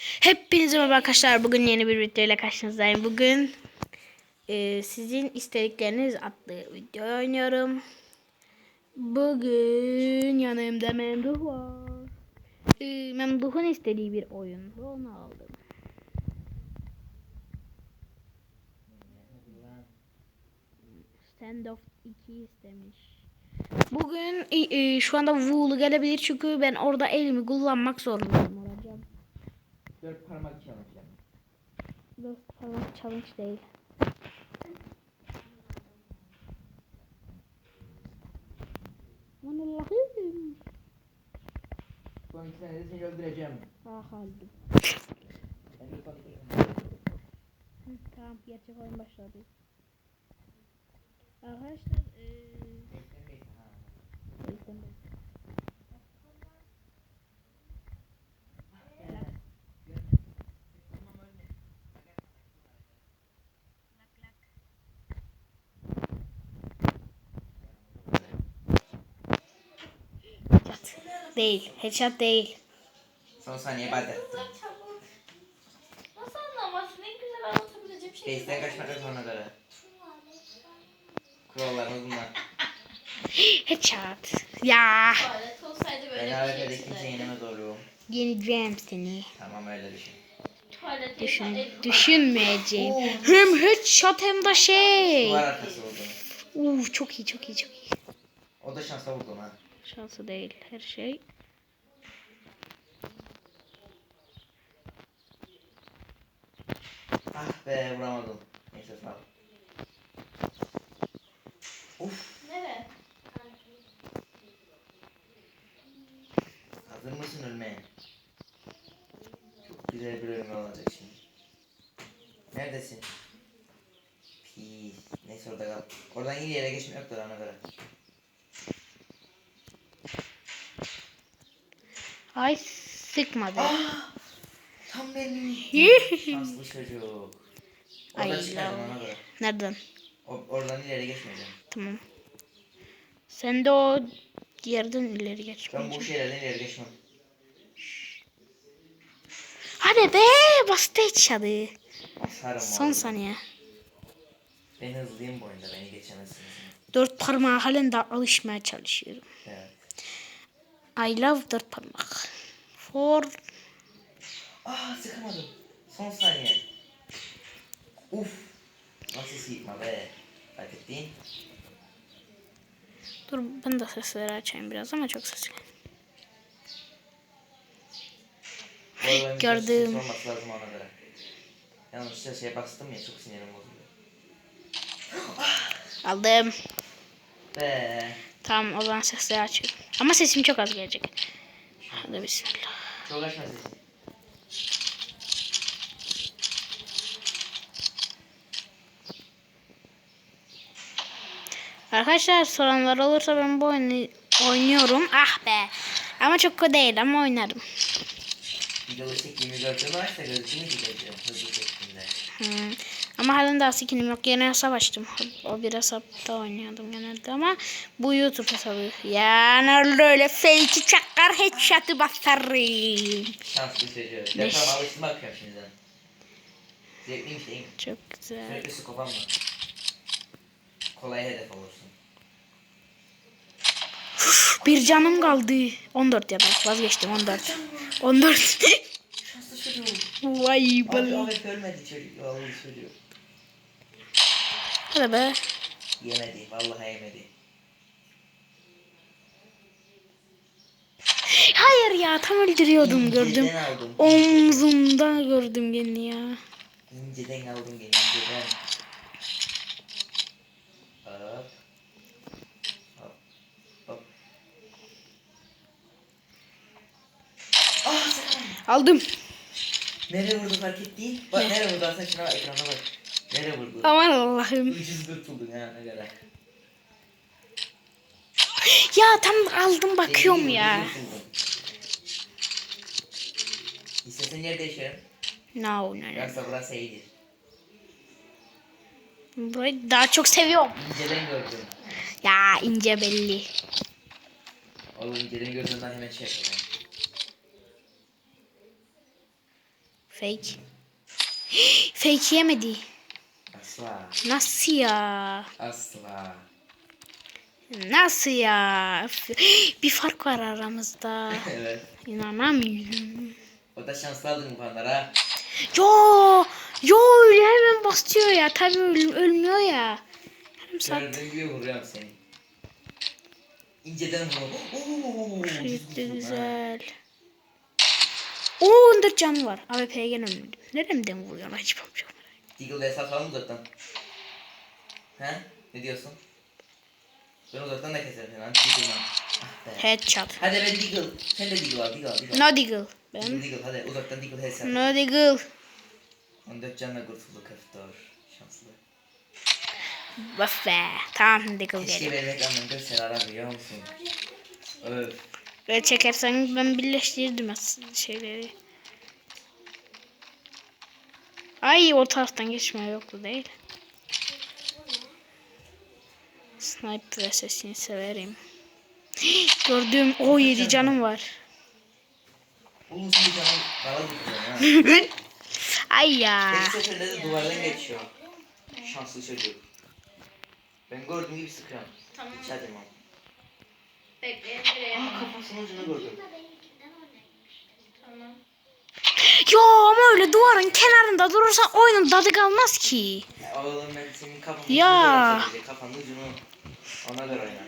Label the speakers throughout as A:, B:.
A: Hepinize merhaba arkadaşlar. Bugün yeni bir video ile karşınızdayım. Bugün e, sizin istedikleriniz adlı video oynuyorum. Bugün yanımda Memduh var. E, Memduh'un istediği bir oyun. Onu aldım. Standoff 2 istemiş. Bugün e, e, şu anda Wool gelebilir çünkü ben orada elimi kullanmak zorundayım.
B: Dört parmak challenge.
A: Dört parmak challenge değil. Aman Allah'ım.
B: Son iki senede seni öldüreceğim.
A: Ah. Hı, Tamam gerçek oyun başladı. Arkadaşlar eee Değil. Headshot değil.
B: Son saniye bade.
C: Nasıl anlamazsın? En güzel anlatabileceğim şey.
B: Face'den kaçmak yok ona göre. Kurallarımız bunlar.
A: Headshot. Ya.
C: Tuvalet olsaydı böyle
B: Ben
C: bir şey
B: kimse
C: içinde.
B: yenemez oluyorum.
A: Yeneceğim seni.
B: Tamam öyle düşün.
C: Tuvalet
A: Düşün, düşünmeyeceğim. Hem headshot hem de şey.
B: Duvar arkası vurdum.
A: Uf çok iyi çok iyi çok iyi.
B: O da şansla vurdum ha.
A: Şansı değil her şey.
B: Ah be vuramadım. Neyse sağ ol. Uf.
C: Nere?
B: Hazır mısın ölmeye? Çok güzel bir ölüm olacak şimdi. Neredesin? Pis. Neyse orada kal. Oradan iyi yere geçmek yoktur ona göre.
A: Ay sıkmadı.
B: Ah! Tam benim. Şanslı çocuk. Oradan
A: Ay,
B: çıkardım ona göre.
A: Nereden?
B: O, oradan ileri geçmeyeceğim.
A: Tamam. Sen de o yerden ileri
B: Ben bu şeylerden ileri geçmem.
A: Hadi be bastı headshot'ı.
B: Sarım
A: Son saniye.
B: Ben hızlıyım bu oyunda beni geçemezsiniz.
A: Dört parmağı halen daha alışmaya çalışıyorum.
B: Evet.
A: I love dört parmak. For
B: Ah sıkamadım. Son saniye. Uf. Nasıl sıkma be. Fark ettin.
A: Dur ben de sesleri açayım biraz ama çok ses geldi.
B: Bu arada benim
A: Gördüm.
B: olması lazım ona göre. Yanlışlıkla şeye bastım ya çok sinirim bozuldu.
A: Aldım.
B: Be.
A: Tamam o zaman sesleri açıyorum. Ama sesim çok az gelecek. Hadi bismillah.
B: Çok açma sesini.
A: Arkadaşlar soranlar olursa ben bu oyunu oynuyorum. Ah be. Ama çok değil ama oynarım.
B: Çektiğimi gördüğüm varsa gözümü gideceğim hızlı şeklinde.
A: Hmm. Ama halen daha skinim yok. Yeni hesap açtım. O bir hesapta oynuyordum genelde ama bu YouTube hesabı. Yani öyle fake çakar headshot'ı basarım.
B: Şanslı çocuğu. Deprem yapıyorum şimdiden. Zevkliymiş değil mi?
A: Çok güzel.
B: Sürekli skopan mı? Kolay hedef olursun.
A: Bir canım kaldı. 14 ya da vazgeçtim 14. 14.
B: Şanslı çocuğu.
A: Vay
B: Abi
A: balı.
B: Ahmet ölmedi çocuk. Vallahi çocuğu.
A: Hadi be.
B: Yemedi. Vallahi yemedi.
A: Hayır ya tam öldürüyordum gördüm.
B: İnceden aldım.
A: Omzumda gördüm gene ya.
B: İnceden aldım gene. inceden. Hop. Hop. Hop. Ah
A: Aldım.
B: Nereye vurdu fark ettin? Bak nereye vurdu aslında şuna ekrana bak. Nereye vurdu?
A: Aman Allah'ım.
B: Ucuz kurtuldun ha ne kadar.
A: Ya tam aldım bakıyorum
B: Sevgili
A: ya.
B: İstesen yer değişirim.
A: No no no.
B: Yoksa burası iyidir.
A: Burayı daha çok seviyorum.
B: İnceden gördüm.
A: Ya ince belli.
B: Oğlum inceden gördüğümden hemen şey yapalım.
A: Fake. Fake yemedi.
B: Asla.
A: Nasıl ya?
B: Asla.
A: Nasıl ya? Bir fark var aramızda.
B: evet.
A: İnanamıyorum.
B: O da şanslı aldın bu puanlara.
A: Yo, yo öyle hemen basıyor ya. Tabii öl- ölmüyor ya. Yarım saat
B: Gördüğün gibi vuruyorum seni. İnceden vur.
A: Gitti güzel. Oo 14 canı var. AWP'ye gene öldüm. Neremden vuruyor acaba?
B: Deagle'da hesap alalım uzaktan. He? Ne diyorsun? Ben uzaktan da keserim seni lan. Deagle'dan. Ah be.
A: Headshot.
B: Hadi ben Deagle. Sen de Deagle al. Deagle al. Deagle al.
A: No deagle. Ben.
B: Deagle Deagle hadi uzaktan Deagle hesap.
A: No deagle.
B: 14 canla kurtuldu Kaftor. Şanslı.
A: Baf be. Tamam deagle
B: Keşke
A: geliyor.
B: benim ekrandan görsen ara biliyor musun? Öf.
A: Böyle çekersen ben birleştirdim aslında şeyleri. Ay o taraftan geçme yoktu değil. Sniper sesini severim. Gördüğüm o 7 canım var. Ay ya.
B: Tek seferinde de duvardan geçiyor. Şanslı çocuk. Ben gördüğüm gibi sıkıyorum.
C: Tamam.
B: Hiç acımam.
C: Bekleyin?
B: Aa kafasının ucunu gördüm.
C: Tamam.
A: Yo ama öyle duvarın kenarında durursan oyunun tadı kalmaz ki.
B: Ya oğlum ben senin kafanın
A: Ya.
B: Kafanın ucunu. Ona göre oyna.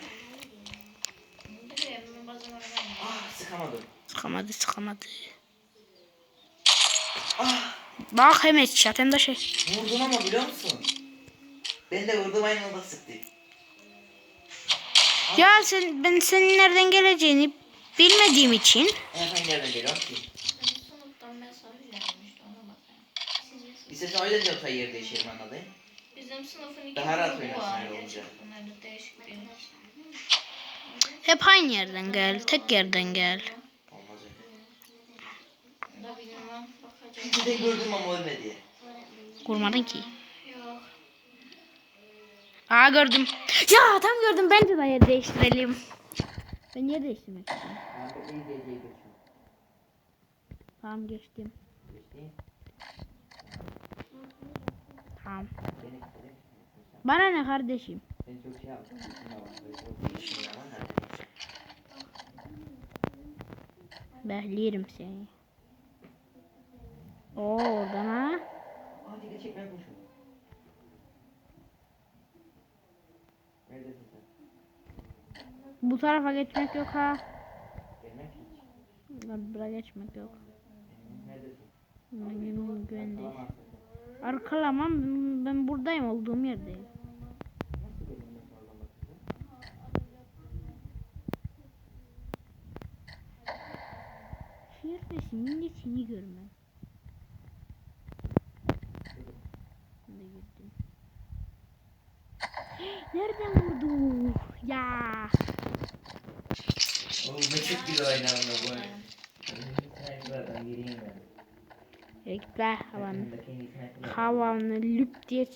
B: Ah sıkamadım.
A: Sıkamadı sıkamadı.
B: Ah
A: Bak hem headshot hem de şey.
B: vurdun ama biliyor musun? Ben de vurdum aynı anda sıktı.
A: Ya sen, ben senin nereden geleceğini bilmediğim için
B: En hangi yerden geliyor ki?
C: Benim sınıftan mesaj gelmişti ona bakayım. Sizin
B: İstersen o yüzden yoksa yer değişelim anladın?
C: Bizim sınıfın iki
B: Daha rahat
C: grubu
B: oynarsın
C: var.
B: öyle olunca.
C: Bunlar da değişik bir.
A: hep aynı yerden gel. Tek yerden gel.
B: Olmaz öyle.
C: Da bilmem bakacağım.
B: Bir de gördüm ama ölmedi.
A: Kurmadın ki.
C: Yok.
A: Aa gördüm. Ya tam gördüm. Bence de yer değiştirelim. Ben yer değiştirmek istiyorum.
B: De.
A: Tamam geçtim. Tamam. Bana ne kardeşim? Behlirim seni. Oo oradan ha.
B: Hadi ben konuşuyorum. Neredesin sen?
A: Bu tarafa geçmek yok ha.
B: Gelmek hiç.
A: Buraya geçmek yok.
B: Neredesin?
A: Ben güvendeyiz. Arkalamam. Ben- buradayım. Olduğum yerdeyim. Neredesin? Yine seni görmem. De. Nereden vurdu? Ya.
B: Oğlum ne çok güzel oynadın da bu.
A: Bekle havanı. Havanı lüp diye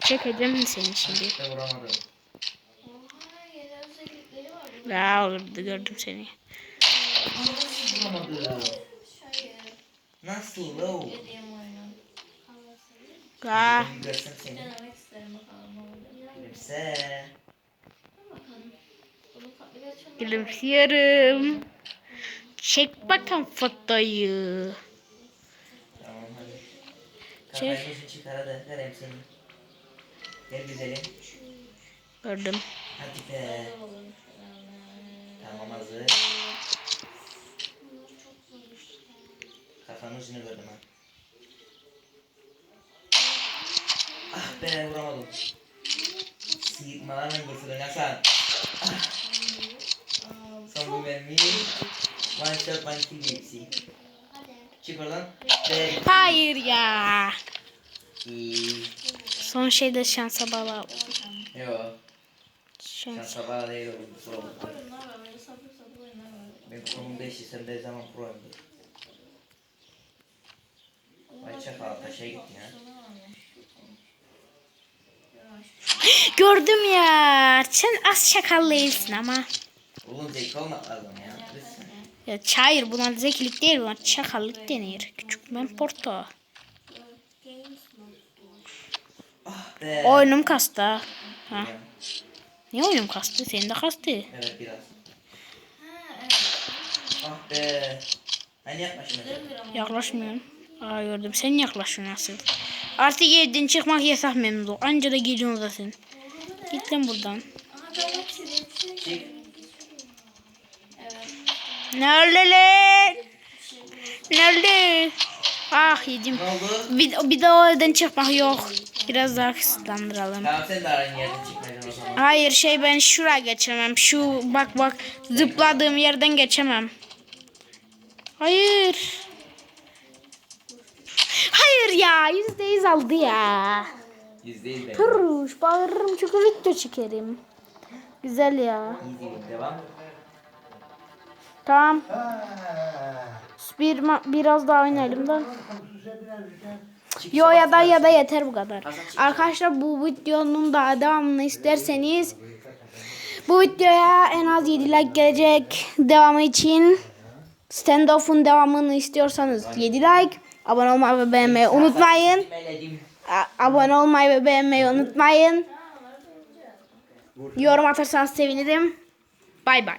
A: çekeceğim seni şimdi. Ya orada gördüm seni.
B: Nasıl vuramadım?
C: Şöyle
B: Nasıl low?
C: yediğim oyunun.
A: Şey-
B: Kafayı uzun çıkar hadi. Vereyim seni. Gel güzelim.
A: Gördüm.
B: Hadi be. Tamam hazır. Kafanın ucunu gördüm ha. Ah be vuramadım. Sıyırtmalarla kurtulun Hasan. Ah. Son bir mermi. One shot one kill hepsi. Çık oradan. Ve
A: Hayır ya.
B: İyi.
A: Son şeyde şansa bağlı.
B: Yo. Sen
A: Şans.
B: sabah değil oğlum. Pro. Ben konumda işitsem de zaman pro'yumdur. Vay çakal taşa gittin ya.
A: Gördüm ya. Sen az şakal değilsin ama.
B: Oğlum zevk olmak lazım ya.
A: Ya hayır buna zekilik değil buna çakallık denir. Küçük ben porto.
B: Ah be.
A: Oyunum kastı. ha. Ha. Niye oyunum kastı? Senin de kastı.
B: Evet biraz. Ah be. Hani yaklaşma.
A: Yaklaşmıyorum. Aa gördüm. Sen yaklaşıyorsun nasıl? Artık evden çıkmak yasak memnun. Anca da geliyorsun zaten. Git lan buradan.
C: Aha ben hepsini hepsini.
B: Çık.
A: Nerede lan? Nerede? Ah yedim.
B: Ne oldu?
A: Bir, bir o evden çıkmak yok. Biraz daha kısıtlandıralım.
B: Tamam sen de aran yerde çıkmaydın o zaman.
A: Hayır şey ben şuraya geçemem. Şu bak bak zıpladığım yerden geçemem. Hayır. Hayır ya yüzde yüz aldı ya.
B: Be.
A: Pırruş bağırırım çünkü video çekerim. Güzel ya.
B: İyi devam.
A: Tamam. Bir biraz daha oynayalım da. Yo ya da ya da yeter bu kadar. Arkadaşlar bu videonun daha devamını isterseniz bu videoya en az 7 like gelecek. Devamı için standoff'un devamını istiyorsanız 7 like. Abone olmayı ve beğenmeyi unutmayın. A- abone olmayı ve beğenmeyi unutmayın. Yorum atarsanız sevinirim. Bay bay.